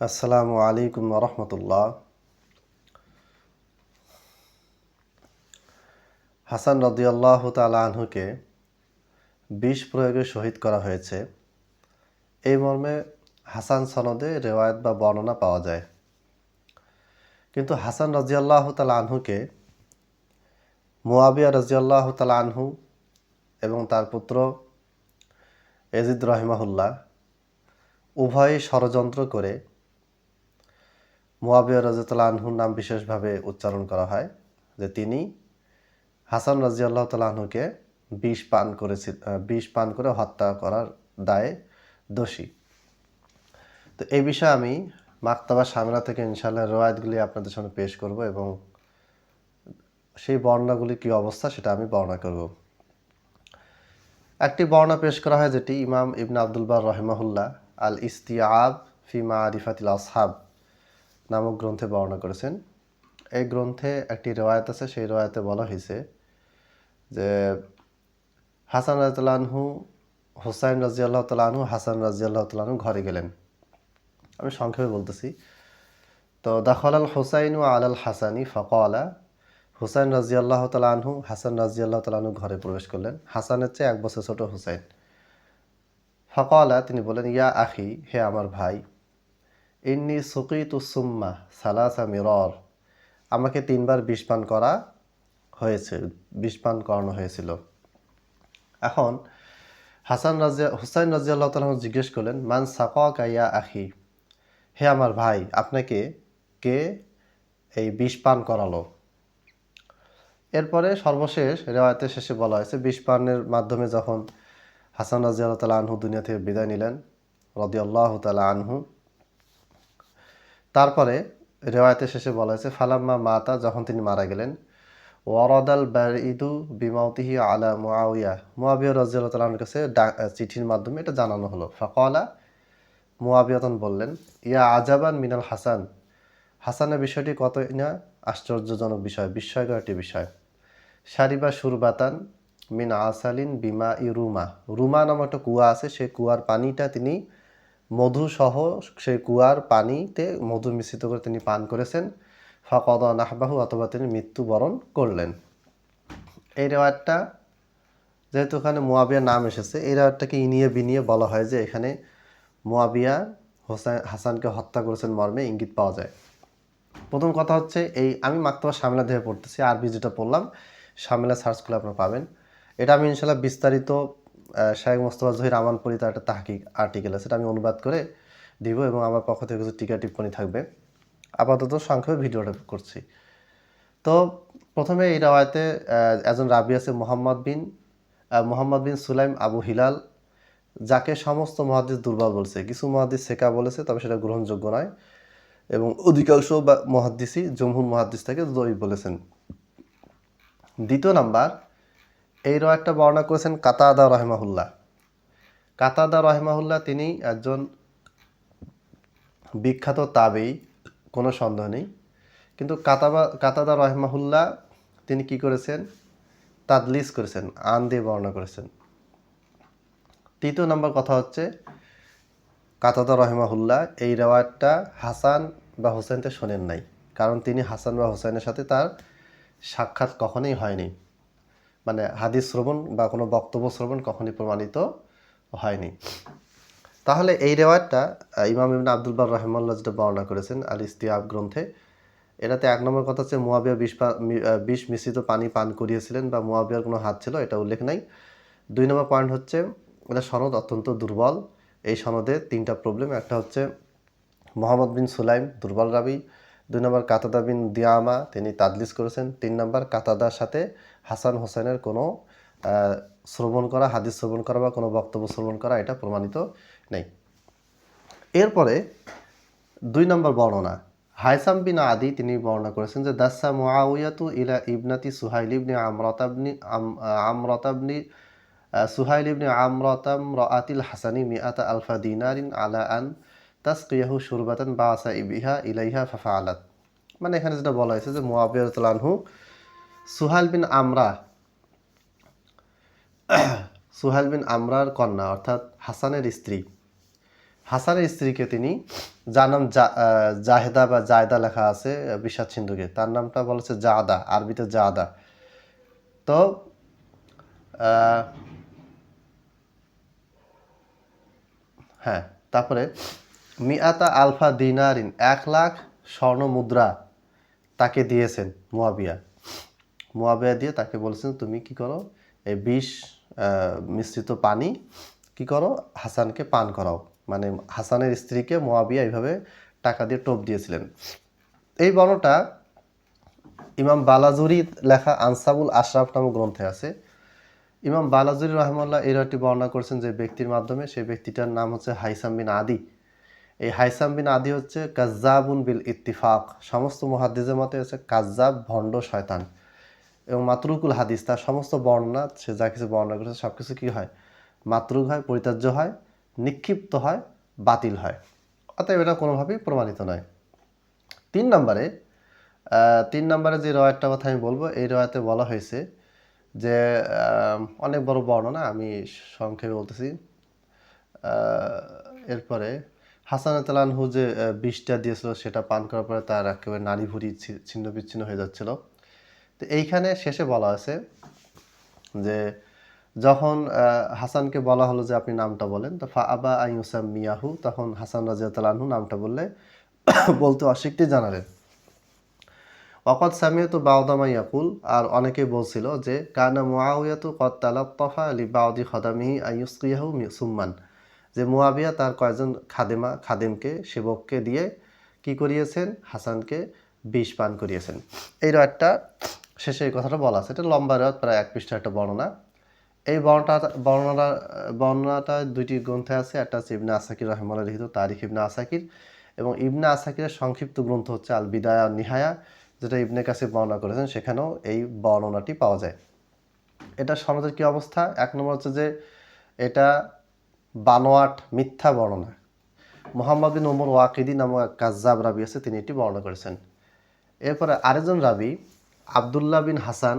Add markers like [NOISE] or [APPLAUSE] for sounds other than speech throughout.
আসসালামু আলাইকুম রহমতুল্লাহ। হাসান রদিয়াল্লাহ তালা আনহুকে বিষ প্রয়োগে শহীদ করা হয়েছে। এই মর্মে হাসান সনদে রেওয়ায়ত বা বর্ণনা পাওয়া যায়। কিন্তু হাসান রাজিয়াল্লাহ তালা আনহুকে মুয়াবিয়া রাজিয়াল্লাহ তালা আনহু এবং তার পুত্র এজিদ রহিমাহুল্লাহ উভয়ই ষড়যন্ত্র করে মুয়াবিয়া রাজিয়াল্লাহ আনহুর নাম বিশেষভাবে উচ্চারণ করা হয়, যে তিনি হাসান রাজিয়াল্লাহ তালাহনুকে বিষ পান করেছি বিষ পান করে হত্যা করার দায়ে দোষী। তো এই বিষয়ে আমি মাক্তাবা সামলা থেকে ইনশাল্লাহ রোয়ায়তগুলি আপনাদের সামনে পেশ করব এবং সেই বর্ণনাগুলি কী অবস্থা সেটা আমি বর্ণনা করব। একটি বর্ণনা পেশ করা হয় যেটি ইমাম ইবন আব্দুল বার রহমাহুল্লাহ আল ইস্তিয়াব ফিমা আরিফাতিল আসহাব নামক গ্রন্থে বর্ণনা করেছেন। এই গ্রন্থে একটি রেওয়ায়ত আছে, সেই রেওয়ায়তে বলা হয়েছে যে হাসান রাজু হুসাইন রাজিয়াল্লাহ তালাহু হাসান রাজিয়াল্লাহ তালাহু ঘরে গেলেন। আমি সংক্ষেপে বলতেছি। তো দাখল আল হুসাইন ও আলাল হাসানি ফকলা, হুসাইন রাজিয়াল্লাহ তালাহু হাসান রাজিয়াল্লাহ তালাহু ঘরে প্রবেশ করলেন। হাসানের চেয়ে এক বছর ছোট হুসাইন। ফকলা, তিনি বলেন ইয়া আখি, হে আমার ভাই ইন্নি সুকিতু সুম্মা সালাসা মিরর। আমাকে তিনবার বিষ পান করা হয়েছে বিষ পান করানো হয়েছিল। এখন হাসান রাজিয়া হুসাইন রাজিয়াল্লাহ তালা জিজ্ঞেস করলেন, মান সাকা কাইয়া আখি? হে আমার ভাই, আপনাকে কে এই বিষ পান করালো? এরপরে সর্বশেষ রেওয়ায়তের শেষে বলা হয়েছে বিষ পানের মাধ্যমে যখন হাসান রাজিয়াল্লাহ তালা আনহু দুনিয়া থেকে বিদায় নিলেন, রদিয়াল্লাহ তালা আনহু তারপরে রেওয়ায়তের শেষে বলা হয়েছে, ফালাম্মা মাতা যখন তিনি মারা গেলেন, ওয়ারদাল ইদু বিমাউতিহি আলা মুআউয়া মুয়াবিয়া রাজিয়াল্লাহ তালার কাছে চিঠির মাধ্যমে এটা জানানো হলো। ফাকলা মুয়াবিয়াতন বললেন, ইয়া আজাবান মিনাল হাসান হাসানের বিষয়টি কত না, আশ্চর্যজনক বিষয়, বিস্ময়কর একটি বিষয়। সারিবা সুরবাতান মিন আসালিন বিমা ই রুমা রুমা নামক একটা কুয়া আছে, সেই কুয়ার পানিটা তিনি মধু সহ সেই কুয়ার পানিতে মধু মিশ্রিত করে তিনি পান করেছেন। ফকদ নাহবাহু, অথবা তিনি মৃত্যুবরণ করলেন। এই রেওয়ারটা যেহেতু ওখানে মোয়াবিয়ার নাম এসেছে, এই রেওয়ারটাকে ইনিয়ে বিনিয়ে বলা হয় যে এখানে মোয়াবিয়া হোসেন হাসানকে হত্যা করেছেন মর্মে ইঙ্গিত পাওয়া যায়। প্রথম কথা হচ্ছে এই আমি মাক্তবা সামলা দেহে পড়তেছি, আরবি যেটা পড়লাম, সামলা সার্চ করলে আপনারা পাবেন। এটা আমি ইনশাল্লাহ বিস্তারিত শাহেক মোস্তফা জহির আমানপুরি তার একটা তাহকিক আর্টিকেল আছে, সেটা আমি অনুবাদ করে দিব এবং আমার পক্ষ থেকে কিছু টিকা টিপ্পণী থাকবে। আপাতত সংক্ষেপে ভিডিওটা করছি। তো প্রথমে এই রাওয়ায়তে একজন রাবি আছে Mohammad bin Mohammad bin Sulaim Abu Hilal, যাকে সমস্ত মহাদিস দুর্বল বলছে। কিছু মহাদিস শেখা বলেছে, তবে সেটা গ্রহণযোগ্য নয় এবং অধিকাংশ বা মহাদ্দিসই, জমহুর মহাদ্দিস থেকে দই বলেছেন। দ্বিতীয় নাম্বার এই একটা বর্ণনা করেছেন কাতাদা রহমাহুল্লাহ। কাতাদা রহমাহুল্লাহ তিনি একজন বিখ্যাত তাবেই, কোনো সন্দেহ নেই। কিন্তু কাতাবা, কাতাদা রহমাহুল্লাহ তিনি কি করেছেন? তাদলিস করেছেন, আন দিয়ে বর্ণনা করেছেন। তৃতীয় নম্বর কথা হচ্ছে, কাতাদা রহমাহুল্লাহ এই রেওয়ায়তটা হাসান বা হোসেনতে শোনেন নাই। কারণ তিনি হাসান বা হোসেনের সাথে তার সাক্ষাৎ কখনোই হয়নি। মানে হাদিস শ্রবণ বা কোনো বক্তব্য শ্রবণ কখনই প্রমাণিত হয়নি। তাহলে এই রেওয়ায়তটা ইমাম ইবিন আব্দুল বার রহমাল্লাহ যেটা বর্ণনা করেছেন, আল ইস্তিয়াব গ্রন্থে, এটাতে এক নম্বর কথা হচ্ছে মুয়াবিয়া বিষ বিষ মিশ্রিত পানি পান করিয়েছিলেন বা মুয়াবিয়ার কোনো হাত ছিল, এটা উল্লেখ নাই। দুই নম্বর পয়েন্ট হচ্ছে, এটা সনদ অত্যন্ত দুর্বল। এই সনদে তিনটা প্রবলেম একটা হচ্ছে মোহাম্মদ বিন সুলাইম দুর্বল রাবি, দুই নম্বর কাতাদা বিন দিয়ামা, তিনি তাদলিস করেছেন। তিন নম্বর কাতাদার সাথে হাসান হোসেনের কোনো শ্রবণ করা, হাদিস শ্রবণ করা বা কোনো বক্তব্য শ্রবণ করা এটা প্রমাণিত নেই। এরপরে দুই নম্বর বর্ণনা। হাইসাম বিন আদি তিনি বর্ণনা করেছেন যে, দাসা মুআউয়াতু ইলা ইবনাতি সুহাইল ইবনি আমরতাবনি আমরতাবনি সুহাইল ইবনি আমরতাম রাতিল হাসানি মিয়াতা আলফা দিনারিন আলা আন তাসকিয়াহু সুরবাতান বাসা ইবিহা ইলাইহা ফাফা আলাত মানে এখানে যেটা বলা হয়েছে যে মুআবিয়াতুল সুহাইল বিন আমরা সুহাইল বিন আমরার কন্যা, অর্থাৎ হাসানের স্ত্রী। হাসানের স্ত্রীকে তিনি যার নাম জাহেদা বা জায়দা লেখা আছে, বিষাদ সিন্ধুকে। তার নামটা বলেছে জাদা, আরবিতে জাদা। তো হ্যাঁ তারপরে, মিয়াতা আলফা দিনারিন, এক লাখ স্বর্ণ মুদ্রা তাকে দিয়েছেন মুয়াবিয়া। মুয়াবিয়া দিয়ে তাকে বলেছেন, তুমি কি করো? এই বিষ মিশ্রিত পানি কি করো? হাসানকে পান করাও। মানে হাসানের স্ত্রীকে মুয়াবিয়া এইভাবে টাকা দিয়ে টোপ দিয়েছিলেন। এই বর্ণটা ইমাম বালাজুরি লেখা আনসাবুল আশরাফ নামক গ্রন্থে আছে। ইমাম বালাজুরি রহমাল্লাহ এই রায়টি বর্ণনা করেছেন যে ব্যক্তির মাধ্যমে সেই ব্যক্তিটার নাম হচ্ছে হাইসাম বিন আদি। এই হাইসাম বিন আদি হচ্ছে কাজ্জাবুন বিল ইত্তিফাক। সমস্ত মহাদ্দিজের মতে হচ্ছে কাজ্জাব ভণ্ড শয়তান। এবং মাতরুকুল হাদিস, তার সমস্ত বর্ণনা, সে যা কিছু বর্ণনা করেছে সব কিছু কী হয়? মাতরুক হয়, পরিত্যাজ্য হয়, নিক্ষিপ্ত হয়, বাতিল হয়। অতএব এটা কোনোভাবেই প্রমাণিত নয়। তিন নম্বরে তিন নম্বরে যে রয়াতটা কথা আমি বলব, এই রয়াতে বলা হয়েছে যে অনেক বড় বর্ণনা, আমি সংক্ষেপে বলতেছি। এরপরে হাসান তালানহু যে বিষটা দিয়েছিল, সেটা পান করার পরে তার একেবারে নারী ভুড়ি ছিন্ন বিচ্ছিন্ন হয়ে যাচ্ছিল। এইখানে শেষে বলা আছে যে যখন হাসানকে বলা হলো যে আপনি নামটা বলেন, তো ফা আবা আইউসাম মিয়াহু তখন হাসান রাজিয়াতালানহু নামটা বললে [COUGHS] বলতে অস্বীকৃতি জানালেন। ওয়াকদ তো বাউদামা ইয়াকুল, আর অনেকেই বলছিল যে, কানা মুআউয়াতু কদ তালাত্তাফা আলি বাউদি খদামিহি আইয়ুসকিয়াহু মি- সুম্মান। যে মুয়াবিয়া তার কয়েকজন খাদেমা, খাদেমকে, সেবককে দিয়ে কি করিয়েছেন? হাসানকে বিষ পান করিয়েছেন। এই রয়টা শেষে এই কথাটা বলা আছে। এটা লম্বা রয়ত প্রায় এক পৃষ্ঠা একটা বর্ণনা। এই বর্ণটা বর্ণনা বর্ণনাটা দুইটি গ্রন্থে আছে। একটা হচ্ছে ইবনে আসাকির রহমাল্লাহ লিখিত, তারিখ ইবনে আসাকির। এবং ইবনে আসাকিরের সংক্ষিপ্ত গ্রন্থ হচ্ছে আল বিদায়া নিহায়া, যেটা ইবনে কাসির বর্ণনা করেছেন। সেখানেও এই বর্ণনাটি পাওয়া যায়। এটা সমাজের কী অবস্থা? এক নম্বর হচ্ছে যে এটা বানোয়াট মিথ্যা বর্ণনা। মোহাম্মদ বিন ওমর ওয়াকিদি নামক এক কাজ্জাব রাবি আছে, তিনি এটি বর্ণনা করেছেন। এরপরে আরেকজন রাবি আবদুল্লাহ বিন হাসান,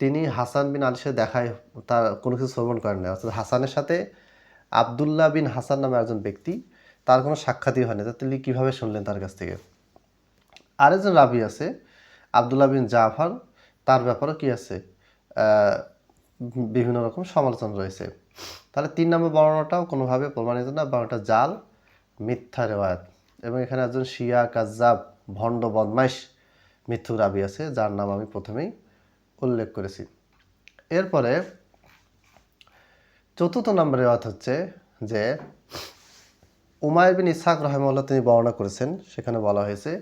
তিনি হাসান বিন আলীর সাথে দেখায়, তার কোনো কিছু শ্রবণ করেন না অর্থাৎ হাসানের সাথে আবদুল্লাহ বিন হাসান নামে একজন ব্যক্তি, তার কোনো সাক্ষাৎই হয়নি তা তিনি কীভাবে শুনলেন তার কাছ থেকে? আরেকজন রাবি আছে, আবদুল্লাহ বিন জাফর, তার ব্যাপারে কি আছে? বিভিন্ন রকম সমালোচনা রয়েছে। তাহলে তিন নম্বর বর্ণনাটাও কোনোভাবে প্রমাণিত না বর্ণটা জাল, মিথ্যা রেওয়ায়ত। এবং এখানে একজন শিয়া, কাজ্জাব, ভণ্ড, বদমাইশ মিথ্যু রাবি আছে, যার নাম আমি প্রথমেই উল্লেখ করেছি। এরপরে চতুর্থ নম্বর রেওয়াত হচ্ছে যে উমায় বিন ইসহাক রহমাল্লাহ তিনি বর্ণনা করেছেন, সেখানে বলা হয়েছে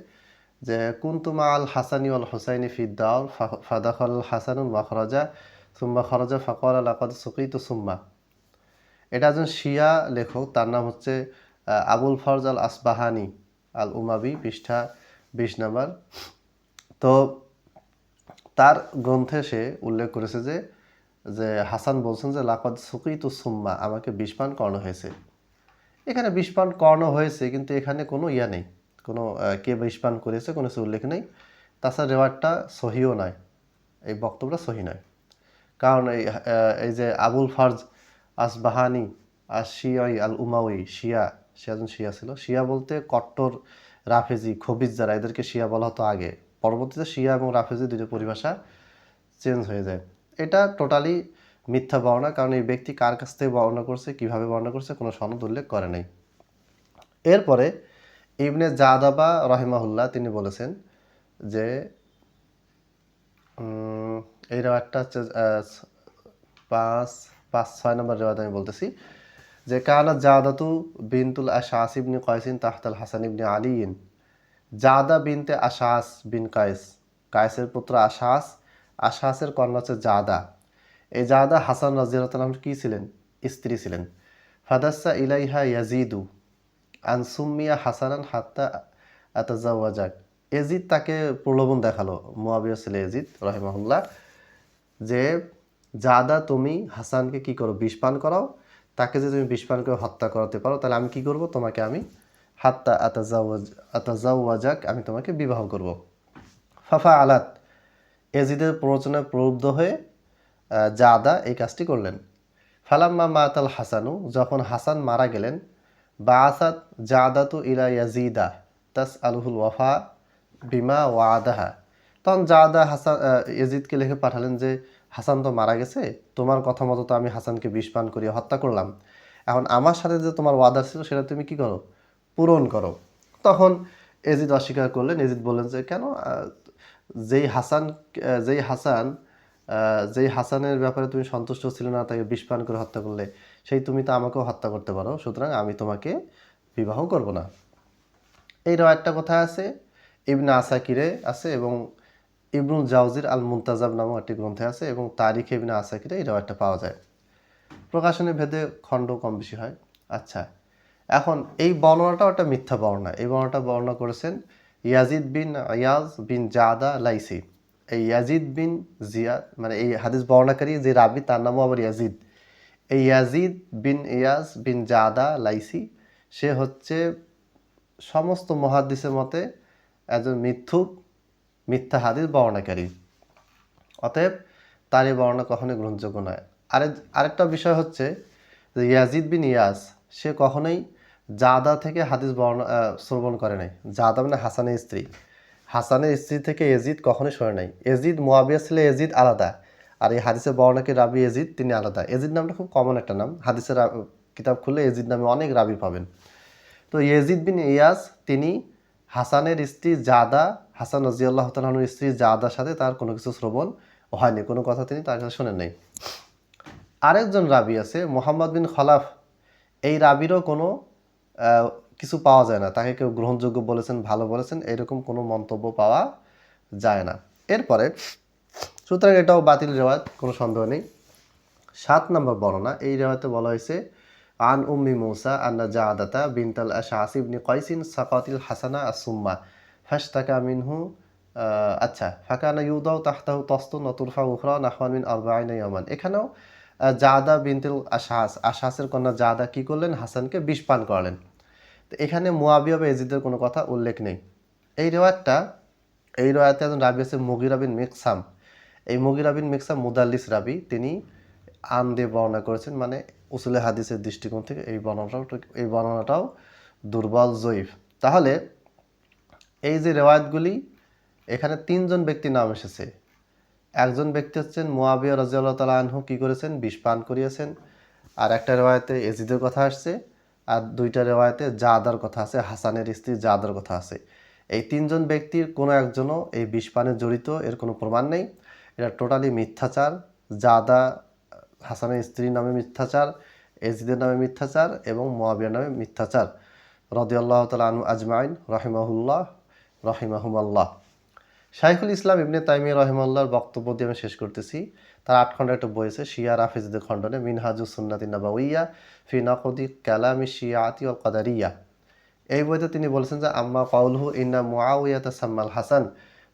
যে কুন্তুমা আল হাসানি আল হোসাইনি ফিদ্দাউল ফাদাখল হাসানুল মাখরাজা সুম্মা খরজা ফাকর আল আকাদ সুকিত সুম্মা। এটা একজন শিয়া লেখক, তার নাম হচ্ছে আবুল ফরজ আল আসবাহানি আল উমাবি পৃষ্ঠা বিশ নাম্বার। তো তার গ্রন্থে সে উল্লেখ করেছে যে যে হাসান বলছেন যে, লাকদ সুকিত সুম্মা আমাকে বিষপান করানো হয়েছে। এখানে বিষপান করানো হয়েছে, কিন্তু এখানে কোনো ইয়া নেই। কোনো কে বিষপান করেছে কোনো উল্লেখ নেই। তাছাড়া রেওয়ার্ডটা সহিও নয়। এই বক্তব্যটা সহি নয়। কারণ এই এই যে আবুল ফারজ আসবাহানি আর শিয়াই আল উমাউই শিয়া, সে একজন শিয়া ছিল। শিয়া বলতে কট্টর, রাফেজি, খবিজ যারা, এদেরকে শিয়া বলা হতো আগে। পরবর্তীতে শিয়া এবং রাফেজি দুটো পরিভাষা চেঞ্জ হয়ে যায়। এটা টোটালি মিথ্যা বর্ণনা, কারণ এই ব্যক্তি কার কাছ থেকে বর্ণনা করছে, কীভাবে বর্ণনা করছে, কোনো সনদ উল্লেখ করে নাই। এরপরে ইবনে জাদাবা রহিমাহুল্লাহ তিনি বলেছেন যে এই রেওয়ারটা হচ্ছে পাঁচ পাঁচ, ছয় নম্বর রেওয়াত আমি বলতেছি, যে কানা জাদাতু বিনতুল আশাস ইবনি কয়সিন তাহতাল হাসান ইবনি আলিইন জাদা বিনতে আশাস বিন কায়েস। কায়েসের পুত্র আশাস। আশাসের কন্যা হচ্ছে জাদা। এই জাদা হাসান রাজিয়ালাম কি ছিলেন? স্ত্রী ছিলেন। ফাদাসা ইলাইহা ইয়াজিদু আনসুমিয়া হাসানান হাত্তা আতাজাওয়াজাক এজিদ তাকে প্রলোভন দেখাল, মুয়াবিয়া ছেলে এজিদ রহিমাহুল্লাহ, যে জাদা তুমি হাসানকে কি করো, বিষ পান করাও? তাকে যে তুমি বিষ পান করে হত্যা করাতে পারো, তাহলে আমি কি করব? তোমাকে আমি হাত্তা আতাজাওয়াজ, আতাজাওয়াজাক, আমি তোমাকে বিবাহ করব। ফাফা আলাত এজিদের প্ররোচনায় প্রলুব্ধ হয়ে জাদা এই কাজটি করলেন। ফালাম্মা মাতাল হাসানু, যখন হাসান মারা গেলেন বা বাসাত জাদাতু ইলা ইয়াজিদা তাস আলহুল ওয়াফা বিমা ওয়াদাহা। তখন জাদা হাসান ইয়াজিদকে লিখে পাঠালেন যে, হাসান তো মারা গেছে, তোমার কথা মতো তো আমি হাসানকে বিষ পান করিয়ে হত্যা করলাম। এখন আমার সাথে যে তোমার ওয়াদা ছিল, সেটা তুমি কি করো? পূরণ করো। তখন এজিদ অস্বীকার করলেন। এজিদ বললেন যে, কেন? যেই হাসান যেই হাসান যেই হাসানের ব্যাপারে তুমি সন্তুষ্ট ছিল না, তাকে বিষ করে হত্যা করলে, সেই তুমি তো আমাকেও হত্যা করতে পারো। সুতরাং আমি তোমাকে বিবাহ করব না। এই একটা কথা আছে, ইবনে আসাকিরে আছে এবং ইবনুল জাউজির আল মুন্তাজাব নামক একটি গ্রন্থে আছে এবং তারিখে ইবনে আসাকিরে এই একটা পাওয়া যায়। প্রকাশনের ভেদে খণ্ড কম বেশি হয়। আচ্ছা এখন এই বর্ণনাটাও একটা মিথ্যা বর্ণনা। এই বর্ণনাটা বর্ণনা করেছেন ইয়াজিদ বিন ইয়াজ বিন জাদা লাইসি। এই ইয়াজিদ বিন জিয়াদ মানে এই হাদিস বর্ণাকারী যে রাবি, তার নামও আবার ইয়াজিদ। এই ইয়াজিদ বিন ইয়াজ বিন জাদা লাইসি, সে হচ্ছে সমস্ত মহাদিসের মতে একজন মিথ্যুক, মিথ্যা হাদিস বর্ণাকারী অতএব তার এই বর্ণনা কখনোই গ্রহণযোগ্য নয়। আরেক আরেকটা বিষয় হচ্ছে যে ইয়াজিদ বিন ইয়াস সে কখনোই জাদা থেকে হাদিস বর্ণ শ্রবণ করে নাই। জাদা মানে হাসানের স্ত্রী। হাসানের স্ত্রী থেকে এজিদ কখনোই শোনে নাই। এজিদ মোয়াবিয়া ছিল এজিদ আলাদা। আর এই হাদিসের বর্ণাকে রাবি এজিদ তিনি আলাদা। এজিদ নামটা খুব কমন একটা নাম। হাদিসের কিতাব খুললে এজিদ নামে অনেক রাবি পাবেন। তো এজিদ বিন ইয়াস, তিনি হাসানের স্ত্রী জাদা, হাসান রাজিয়াল্লাহ তালাহর স্ত্রী জাদার সাথে তার কোনো কিছু শ্রবণ হয়নি। কোনো কথা তিনি তার কাছে শোনেন নাই। আরেকজন রাবি আছে, মোহাম্মদ বিন খলাফ। এই রাবিরও কোনো কিছু পাওয়া যায় না। তাকে কেউ গ্রহণযোগ্য বলেছেন, ভালো বলেছেন, এরকম কোনো মন্তব্য পাওয়া যায় না। এরপরে, সুতরাং এটাও বাতিল রেওয়ায়ত, কোনো সন্দেহ নেই। সাত নম্বর বর্ণনা, এই রেওয়ায়তে বলা হয়েছে, আন উম্মি মৌসা আন্না জাদাতা বিনতাল আশাস ইবনি কয়সিন সাকাতিল হাসানা আসুম্মা ফাশতাকা মিনহু। আচ্ছা ফাকানা ইউদাও তাহতাহু তস্তু নতুরফা উখরা নাহওয়ান মিন আরবাইনা ইয়ামান এখানেও জাদা বিনতুল আশাস আশাসের কন্যা জাদা কি করলেন? হাসানকে বিষ পান করালেন। তো এখানে মুয়াবিয়া বা এজিদের কোনো কথা উল্লেখ নেই। এই রেওয়ায়তটা, এই রেওয়ায়তে একজন রাবি আছে মুগিরা বিন মিকসাম। এই মুগিরা বিন মিকসাম মুদাল্লিস রাবি, তিনি আন দিয়ে বর্ণনা করেছেন মানে উসুলে হাদিসের দৃষ্টিকোণ থেকে এই বর্ণনাটাও এই বর্ণনাটাও দুর্বল, জয়ীফ। তাহলে এই যে রেওয়ায়তগুলি, এখানে তিনজন ব্যক্তির নাম এসেছে। একজন ব্যক্তি হচ্ছেন মুয়াবিয়া রাজিয়াল্লাহ তালা আনহু, কী করেছেন? বিষ পান করিয়েছেন। আর একটা রেওয়ায়তে এজিদের কথা আসছে। আর দুইটা রেওয়ায়তে জাদার কথা আছে, হাসানের স্ত্রী জাদার কথা আছে। এই তিনজন ব্যক্তির কোনো একজনও এই বিষ পানে জড়িত, এর কোনো প্রমাণ নেই। এটা টোটালি মিথ্যাচার। জাদা, হাসানের স্ত্রীর নামে মিথ্যাচার, এজিদের নামে মিথ্যাচার এবং মোয়াবিয়ার নামে মিথ্যাচার। রদিয়াল্লাহ তালা আনু আজমাইন, রহিমাহুল্লাহ, রহিমাহুমাল্লাহ। শাইখুল ইসলাম ইবনে তাইমিয়া রহিমাল্লাহর বক্তব্য দিয়ে আমি শেষ করতেছি। তার আট খণ্ডের একটা বই আছে, শিয়া রাফিজদের খণ্ডনে, মিনহাজু সুন্নাতি নাবাউইয়া, ফি নকদি কালামি শিয়াতি ও কাদারিয়া। এই বইতে তিনি বলেছেন যে, আম্মা কাউলহু ইন্না মুআউয়াত সাম্মাল হাসান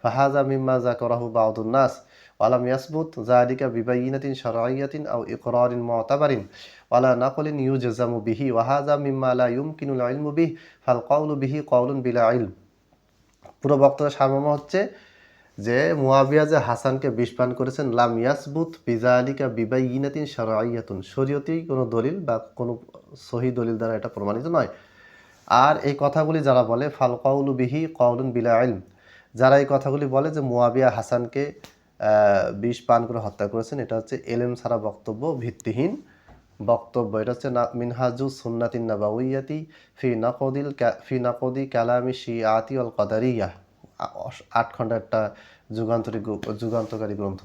ফাহাজা মিম্মা যাকারাহু বাউদুন নাস ওয়ালাম ইয়াসবুত যালিকা বিবাইনাতিন শারঈয়াতিন আও ইকরারিন মুতাবারিন ওয়ালা নাকলিন ইউজামু বিহি ওয়াহাজা মিম্মা লা ইউমকিনুল ইলমু বিহি, ফাল কাউলু বিহি কাউলুন বিলা ইলম। পুরো বক্তব্যের সারমর্ম হচ্ছে যে মুয়াবিয়া যে হাসানকে বিষ পান করেছেন, লাম ইয়াসবুত বিজালিকা বিবাইনাতিন শারঈয়াতুন। শরীয়তেই কোনো দলিল বা কোনো সহি দলিল দ্বারা এটা প্রমাণিত নয়। আর এই কথাগুলি যারা বলে ফাল বিহি কাউলুন বিলা ইলম। যারা এই কথাগুলি বলে যে মুয়াবিয়া হাসানকে বিষ পান করে হত্যা করেছেন, এটা হচ্ছে এলেম সারা বক্তব্য ভিত্তিহীন বক্তব্য। এটা হচ্ছে না, মিনহাজু সুন্নাতিন নাবাউইয়াতি ফি নাকদিল ফি নাকদি কালামি শিয়াতি অল কদারিয়া। আট খণ্ডের একটা যুগান্তরী যুগান্তকারী গ্রন্থ।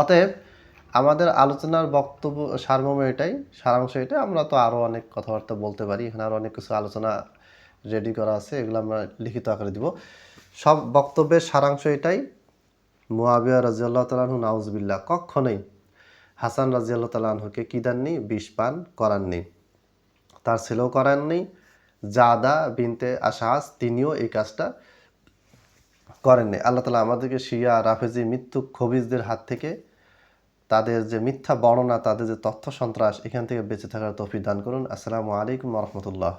অতএব আমাদের আলোচনার বক্তব্য, সারমর্ম এটাই, সারাংশ এটা আমরা তো আরও অনেক কথাবার্তা বলতে পারি, এখানে আরও অনেক কিছু আলোচনা রেডি করা আছে, এগুলো আমরা লিখিত আকারে দিব। সব বক্তব্যের সারাংশ এটাই। মুয়াবিয়া রাজিয়াল্লাহ তালাহু নাউজবিল্লা কখনোই হাসান রাজিয়াল্লাহ তালাহুকে কী দেননি? বিষ পান করাননি। তার ছেলেও করাননি। জাদা বিনতে আশাস, তিনিও এই কাজটা করেননি আল্লাহ তালা আমাদেরকে শিয়া, রাফেজি, মৃত্যু খবিজদের হাত থেকে তাদের যে মিথ্যা বর্ণনা, তাদের যে তথ্য সন্ত্রাস, এখান থেকে বেঁচে থাকার তফি দান করুন। আসসালামু আলাইকুম রহমতুল্লাহ।